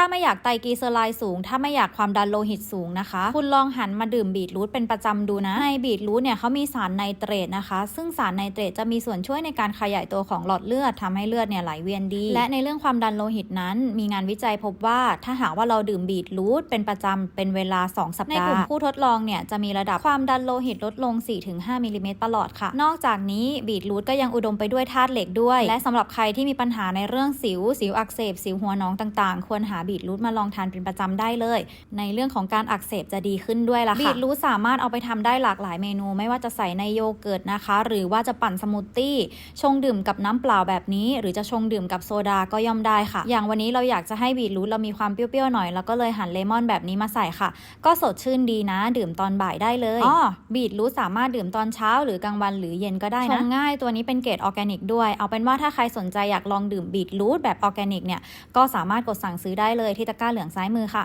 ถ้าไม่อยากไตรกลีเซอไรด์สูง ถ้าไม่อยากความดันโลหิตสูงนะคะ คุณลองหันมาดื่มบีทรูทเป็นประจำดูนะ ในบีทรูทเนี่ยเขามีสารไนเตรตนะคะ ซึ่งสารไนเตรตจะมีส่วนช่วยในการขยายตัวของหลอดเลือดทำให้เลือดเนี่ยไหลเวียนดี และในเรื่องความดันโลหิตนั้น มีงานวิจัยพบว่าถ้าหากว่าเราดื่มบีทรูทเป็นประจำเป็นเวลา 2 สัปดาห์ ในกลุ่มผู้ทดลองเนี่ยจะมีระดับความดันโลหิตลดลง 4-5มิลลิเมตรตลอดค่ะ นอกจากนี้บีทรูทก็ยังอุดมไปด้วยธาตุเหล็กด้วย และสำหรับใครที่มีปัญหาในเรื่องสิว สิวอักเสบ สิวหัวน้องต่างๆ ควรหาบีทรูทมาลองทานเป็นประจำได้เลย ในเรื่องของการอักเสบจะดีขึ้นด้วยล่ะค่ะบีทรูทสามารถเอาไปทำได้หลากหลายเมนู ไม่ว่าจะใส่ในโยเกิร์ตนะคะ หรือว่าจะปั่นสมูทตี้ชงดื่มกับน้ำเปล่าแบบนี้ หรือจะชงดื่มกับโซดาก็ย่อมได้ค่ะ อย่างวันนี้เราอยากจะให้บีทรูทเรามีความเปรี้ยวๆหน่อยแล้วก็เลยหั่นเลมอนแบบนี้มาใส่ค่ะ ก็สดชื่นดีนะ ดื่มตอนบ่ายได้เลยอ๋อบีทรูทสามารถดื่มตอนเช้า หรือกลางวันหรือเย็นก็ได้นะชงง่ายตัวนี้เป็นเกรดออร์แกนิกด้วย เอาเป็นว่าถ้าใครสนใจอยากลองดื่มบีทรูทแบบออร์แกนิกเนี่ยก็สามารถกดสั่งซื้อได้เลยที่ตะกร้าเหลืองซ้ายมือค่ะ